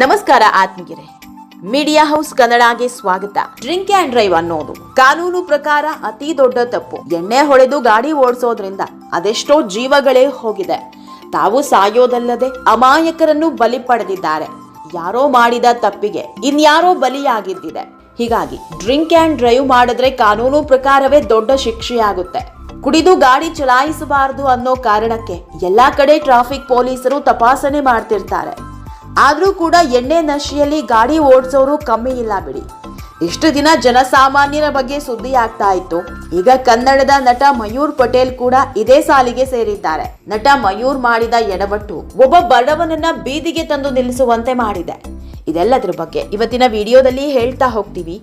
ನಮಸ್ಕಾರ ಆತ್ಮೀಯರೇ. Media house ಕನ್ನಡಗೆ ಸ್ವಾಗತ. ಡ್ರಿಂಕ್ ಅಂಡ್ ಡ್ರೈವ್ ಅನ್ನೋದು ಕಾನೂನು ಪ್ರಕಾರ ಅತಿ ದೊಡ್ಡ ತಪ್ಪು. ಎಣ್ಣೆ ಹೊಡೆದು ಗಾಡಿ ಓಡಿಸೋದ್ರಿಂದ ಅದೆಷ್ಟೋ ಜೀವಗಳೇ ಹೋಗಿದೆ. ತಾವು ಸಾಯೋದಲ್ಲದೆ ಅಮಾಯಕರನ್ನು ಬಲಿ ಪಡೆದಿದ್ದಾರೆ. ಯಾರೋ ಮಾಡಿದ ತಪ್ಪಿಗೆ ಇನ್ಯಾರೋ ಬಲಿಯಾಗಿದ್ದಿದೆ. ಹೀಗಾಗಿ ಡ್ರಿಂಕ್ ಅಂಡ್ ಡ್ರೈವ್ ಮಾಡಿದ್ರೆ ಕಾನೂನು ಪ್ರಕಾರವೇ ದೊಡ್ಡ ಶಿಕ್ಷೆಯಾಗುತ್ತೆ. ಕುಡಿದು ಗಾಡಿ ಚಲಾಯಿಸಬಾರದು ಅನ್ನೋ ಕಾರಣಕ್ಕೆ ಎಲ್ಲಾ ಕಡೆ ಟ್ರಾಫಿಕ್ ಪೊಲೀಸರು ತಪಾಸಣೆ ಮಾಡ್ತಿರ್ತಾರೆ. ಆದ್ರೂ ಕೂಡ ಎಣ್ಣೆ ನಶಿಯಲ್ಲಿ ಗಾಡಿ ಓಡಿಸೋರು ಕಮ್ಮಿ ಇಲ್ಲ ಬಿಡಿ. ಇಷ್ಟು ದಿನ ಜನಸಾಮಾನ್ಯರ ಬಗ್ಗೆ ಸುದ್ದಿ ಆಗ್ತಾ ಇತ್ತು. ಈಗ ಕನ್ನಡದ ನಟ ಮಯೂರ್ ಪಟೇಲ್ ಕೂಡ ಇದೇ ಸಾಲಿಗೆ ಸೇರಿದ್ದಾರೆ. ನಟ ಮಯೂರ್ ಮಾಡಿದ ಎಡವಟ್ಟು ಒಬ್ಬ ಬಡವನನ್ನ ಬೀದಿಗೆ ತಂದು ನಿಲ್ಲಿಸುವಂತೆ ಮಾಡಿದೆ. ಇದೆಲ್ಲದರ ಬಗ್ಗೆ ಇವತ್ತಿನ ವಿಡಿಯೋದಲ್ಲಿ ಹೇಳ್ತಾ ಹೋಗ್ತೀವಿ.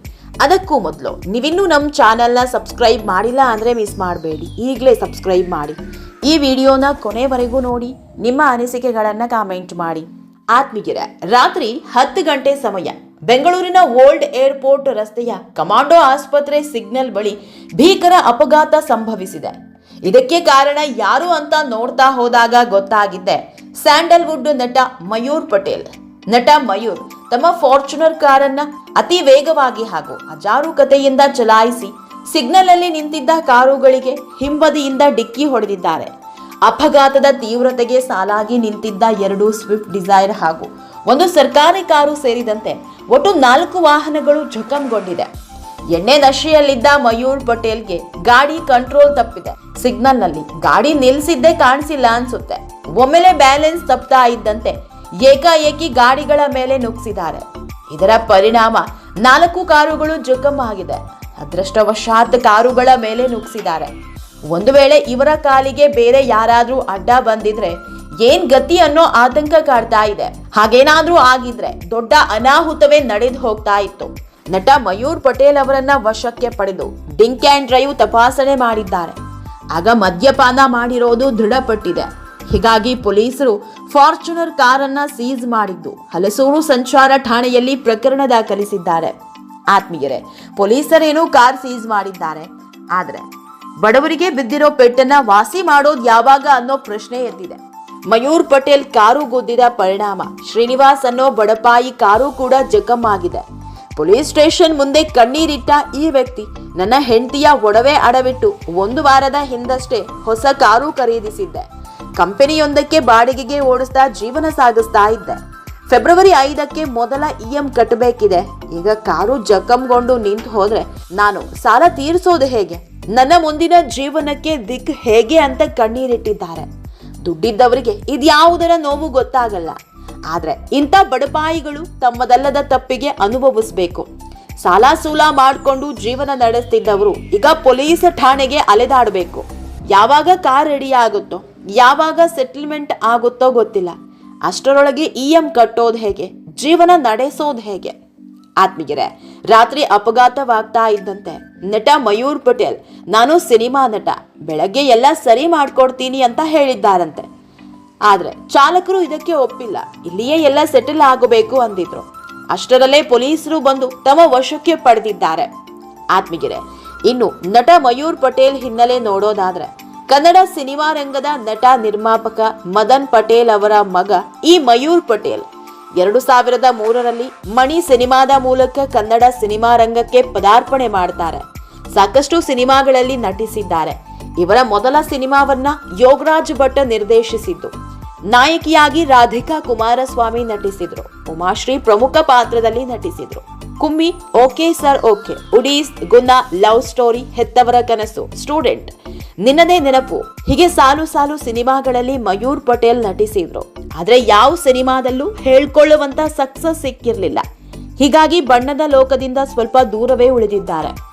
ಅದಕ್ಕೂ ಮೊದಲು ನೀವಿನ್ನೂ ನಮ್ಮ ಚಾನೆಲ್ನ ಸಬ್ಸ್ಕ್ರೈಬ್ ಮಾಡಿಲ್ಲ ಅಂದರೆ ಮಿಸ್ ಮಾಡಬೇಡಿ. ಈಗಲೇ ಸಬ್ಸ್ಕ್ರೈಬ್ ಮಾಡಿ. ಈ ವಿಡಿಯೋನ ಕೊನೆವರೆಗೂ ನೋಡಿ, ನಿಮ್ಮ ಅನಿಸಿಕೆಗಳನ್ನು ಕಾಮೆಂಟ್ ಮಾಡಿ. ಆತ್ಮೀಯರೇ, ರಾತ್ರಿ ಹತ್ತು ಗಂಟೆ ಸಮಯ, ಬೆಂಗಳೂರಿನ ಓಲ್ಡ್ ಏರ್ಪೋರ್ಟ್ ರಸ್ತೆಯ ಕಮಾಂಡೋ ಆಸ್ಪತ್ರೆ ಸಿಗ್ನಲ್ ಬಳಿ ಭೀಕರ ಅಪಘಾತ ಸಂಭವಿಸಿದೆ. ಇದಕ್ಕೆ ಕಾರಣ ಯಾರು ಅಂತ ನೋಡ್ತಾ ಹೋದಾಗ ಗೊತ್ತಾಗಿದ್ದೆ ಸ್ಯಾಂಡಲ್ವುಡ್ ನಟ ಮಯೂರ್ ಪಟೇಲ್. ನಟ ಮಯೂರ್ ತಮ್ಮ ಫಾರ್ಚುನರ್ ಕಾರನ್ನ ಅತಿ ವೇಗವಾಗಿ ಹಾಗೂ ಅಜಾರೂಕತೆಯಿಂದ ಚಲಾಯಿಸಿ ಸಿಗ್ನಲ್ ಅಲ್ಲಿ ನಿಂತಿದ್ದ ಕಾರುಗಳಿಗೆ ಹಿಂಬದಿಯಿಂದ ಡಿಕ್ಕಿ ಹೊಡೆದಿದ್ದಾರೆ. ಅಪಘಾತದ ತೀವ್ರತೆಗೆ ಸಾಲಾಗಿ ನಿಂತಿದ್ದ ಎರಡು ಸ್ವಿಫ್ಟ್ ಡಿಸೈರ್ ಹಾಗೂ ಒಂದು ಸರ್ಕಾರಿ ಕಾರು ಸೇರಿದಂತೆ ಒಟ್ಟು ನಾಲ್ಕು ವಾಹನಗಳು ಜಖಂಗೊಂಡಿದೆ ಎಣ್ಣೆ ನಶೆಯಲ್ಲಿದ್ದ ಮಯೂರ್ ಪಟೇಲ್ಗೆ ಗಾಡಿ ಕಂಟ್ರೋಲ್ ತಪ್ಪಿದೆ. ಸಿಗ್ನಲ್ನಲ್ಲಿ ಗಾಡಿ ನಿಲ್ಲಿಸಿದ್ದೇ ಕಾಣಿಸಿಲ್ಲ ಅನ್ಸುತ್ತೆ. ಒಮ್ಮೆಲೆ ಬ್ಯಾಲೆನ್ಸ್ ತಪ್ತಾ ಇದ್ದಂತೆ ಏಕಾಏಕಿ ಗಾಡಿಗಳ ಮೇಲೆ ನುಗ್ಸಿದ್ದಾರೆ. ಇದರ ಪರಿಣಾಮ ನಾಲ್ಕು ಕಾರುಗಳು ಜಖಂ ಆಗಿದೆ ಅದೃಷ್ಟವಶಾತ್ ಕಾರುಗಳ ಮೇಲೆ ನುಗ್ಸಿದ್ದಾರೆ. ಒಂದು ವೇಳೆ ಇವರ ಕಾಲಿಗೆ ಬೇರೆ ಯಾರಾದರೂ ಅಡ್ಡ ಬಂದಿದ್ರೆ ಏನ್ ಗತಿ ಅನ್ನೋ ಆತಂಕ ಕಾಡ್ತಾ ಇದೆ. ಹಾಗೇನಾದ್ರೂ ಆಗಿದ್ರೆ ದೊಡ್ಡ ಅನಾಹುತವೇ ನಡೆದು ಹೋಗ್ತಾ ಇತ್ತು. ನಟ ಮಯೂರ್ ಪಟೇಲ್ ಅವರನ್ನ ವಶಕ್ಕೆ ಪಡೆದು ಡಿಂಕ್ ಅಂಡ್ ಡ್ರೈವ್ ತಪಾಸಣೆ ಮಾಡಿದ್ದಾರೆ. ಆಗ ಮದ್ಯಪಾನ ಮಾಡಿರೋದು ದೃಢಪಟ್ಟಿದೆ. ಹೀಗಾಗಿ ಪೊಲೀಸರು ಫಾರ್ಚುನರ್ ಕಾರನ್ನ ಸೀಸ್ ಮಾಡಿದ್ದು ಹಲಸೂರು ಸಂಚಾರ ಠಾಣೆಯಲ್ಲಿ ಪ್ರಕರಣ ದಾಖಲಿಸಿದ್ದಾರೆ. ಆತ್ಮೀಯರೇ, ಪೊಲೀಸರೇನು ಕಾರ್ ಸೀಸ್ ಮಾಡಿದ್ದಾರೆ. ಆದ್ರೆ ಬಡವರಿಗೆ ಬಿದ್ದಿರೋ ಪೆಟ್ಟನ್ನ ವಾಸಿ ಮಾಡೋದು ಯಾವಾಗ ಅನ್ನೋ ಪ್ರಶ್ನೆ ಎದ್ದಿದೆ. ಮಯೂರ್ ಪಟೇಲ್ ಕಾರು ಗುದ್ದಿದ ಪರಿಣಾಮ. ಶ್ರೀನಿವಾಸ್ ಅನ್ನೋ ಬಡಪಾಯಿ ಕಾರು ಕೂಡ ಜಖಂ ಆಗಿದೆ. ಪೊಲೀಸ್ ಸ್ಟೇಷನ್ ಮುಂದೆ ಕಣ್ಣೀರಿಟ್ಟ ಈ ವ್ಯಕ್ತಿ ನನ್ನ ಹೆಂಡತಿಯ ಒಡವೆ ಅಡವಿಟ್ಟು ಒಂದು ವಾರದ ಹಿಂದಷ್ಟೇ ಹೊಸ ಕಾರು ಖರೀದಿಸಿದ್ದೆ. ಕಂಪನಿಯೊಂದಕ್ಕೆ ಬಾಡಿಗೆಗೆ ಓಡಿಸ್ತಾ ಜೀವನ ಸಾಗಿಸ್ತಾ ಇದ್ದೆ. ಫೆಬ್ರವರಿ ಐದಕ್ಕೆ ಮೊದಲ ಇ ಎಂ ಕಟ್ಟಬೇಕಿದೆ. ಈಗ ಕಾರು ಜಖಂಗೊಂಡು ನಿಂತು ಹೋದ್ರೆ ನಾನು ಸಾಲ ತೀರಿಸೋದು ಹೇಗೆ? ನನ್ನ ಮುಂದಿನ ಜೀವನಕ್ಕೆ ದಿಕ್ ಹೇಗೆ ಅಂತ ಕಣ್ಣೀರಿಟ್ಟಿದ್ದಾರೆ. ದುಡ್ಡಿದ್ದವರಿಗೆ ಇದ್ಯಾವುದರ ನೋವು ಗೊತ್ತಾಗಲ್ಲ. ಆದರೆ ಇಂಥ ಬಡಪಾಯಿಗಳು ತಮ್ಮದಲ್ಲದ ತಪ್ಪಿಗೆ ಅನುಭವಿಸ್ಬೇಕು. ಸಾಲ ಸೂಲ ಮಾಡಿಕೊಂಡು ಜೀವನ ನಡೆಸ್ತಿದ್ದವರು ಈಗ ಪೊಲೀಸ್ ಠಾಣೆಗೆ ಅಲೆದಾಡಬೇಕು. ಯಾವಾಗ ಕಾರ್ ರೆಡಿ ಆಗುತ್ತೋ, ಯಾವಾಗ ಸೆಟಲ್ಮೆಂಟ್ ಆಗುತ್ತೋ ಗೊತ್ತಿಲ್ಲ. ಅಷ್ಟರೊಳಗೆ ಇ ಎಂ ಕಟ್ಟೋದು ಹೇಗೆ, ಜೀವನ ನಡೆಸೋದು ಹೇಗೆ? ಆತ್ಮೀಯರೇ, ರಾತ್ರಿ ಅಪಘಾತವಾಗ್ತಾ ಇದ್ದಂತೆ ನಟ ಮಯೂರ್ ಪಟೇಲ್. ನಾನು ಸಿನಿಮಾ ನಟ. ಬೆಳಗ್ಗೆ ಎಲ್ಲ ಸರಿ ಮಾಡ್ಕೊಡ್ತೀನಿ ಅಂತ ಹೇಳಿದ್ದಾರಂತೆ. ಆದರೆ ಚಾಲಕರು ಇದಕ್ಕೆ ಒಪ್ಪಿಲ್ಲ. ಇಲ್ಲಿಯೇ ಎಲ್ಲ ಸೆಟಲ್ ಆಗಬೇಕು ಅಂದಿದ್ರು. ಅಷ್ಟರಲ್ಲೇ ಪೊಲೀಸರು ಬಂದು ತಮ್ಮ ವಶಕ್ಕೆ ಪಡೆದಿದ್ದಾರೆ. ಆತ್ಮಗೆರೆ ಇನ್ನು ನಟ ಮಯೂರ್ ಪಟೇಲ್ ಹಿನ್ನೆಲೆ ನೋಡೋದಾದ್ರೆ, ಕನ್ನಡ ಸಿನಿಮಾ ರಂಗದ ನಟ ನಿರ್ಮಾಪಕ ಮದನ್ ಪಟೇಲ್ ಅವರ ಮಗ ಈ ಮಯೂರ್ ಪಟೇಲ್. ಎರಡು ಸಾವಿರದ ಮೂರರಲ್ಲಿ ಮಣಿ ಸಿನಿಮಾದ ಮೂಲಕ ಕನ್ನಡ ಸಿನಿಮಾ ರಂಗಕ್ಕೆ ಪದಾರ್ಪಣೆ ಮಾಡ್ತಾರೆ. ಸಾಕಷ್ಟು ಸಿನಿಮಾಗಳಲ್ಲಿ ನಟಿಸಿದ್ದಾರೆ. ಇವರ ಮೊದಲ ಸಿನಿಮಾವನ್ನ ಯೋಗರಾಜ್ ಭಟ್ ನಿರ್ದೇಶಿಸಿದ್ದು. ನಾಯಕಿಯಾಗಿ ರಾಧಿಕಾ ಕುಮಾರಸ್ವಾಮಿ ನಟಿಸಿದ್ರು. ಉಮಾಶ್ರೀ ಪ್ರಮುಖ ಪಾತ್ರದಲ್ಲಿ ನಟಿಸಿದ್ರು. Kummi, okay sir, okay. Udees, Gunna, love story, Hettavara Kanasu, student. ನಿನ್ನದೇ ನೆನಪು. ಹೀಗೆ ಸಾಲು ಸಾಲು ಸಿನಿಮಾಗಳಲ್ಲಿ ಮಯೂರ್ ಪಟೇಲ್ ನಟಿಸಿದ್ರು. ಆದ್ರೆ ಯಾವ ಸಿನಿಮಾದಲ್ಲೂ ಹೇಳ್ಕೊಳ್ಳುವಂತ ಸಕ್ಸಸ್ ಸಿಕ್ಕಿರ್ಲಿಲ್ಲ. ಹೀಗಾಗಿ ಬಣ್ಣದ ಲೋಕದಿಂದ ಸ್ವಲ್ಪ ದೂರವೇ ಉಳಿದಿದ್ದಾರೆ.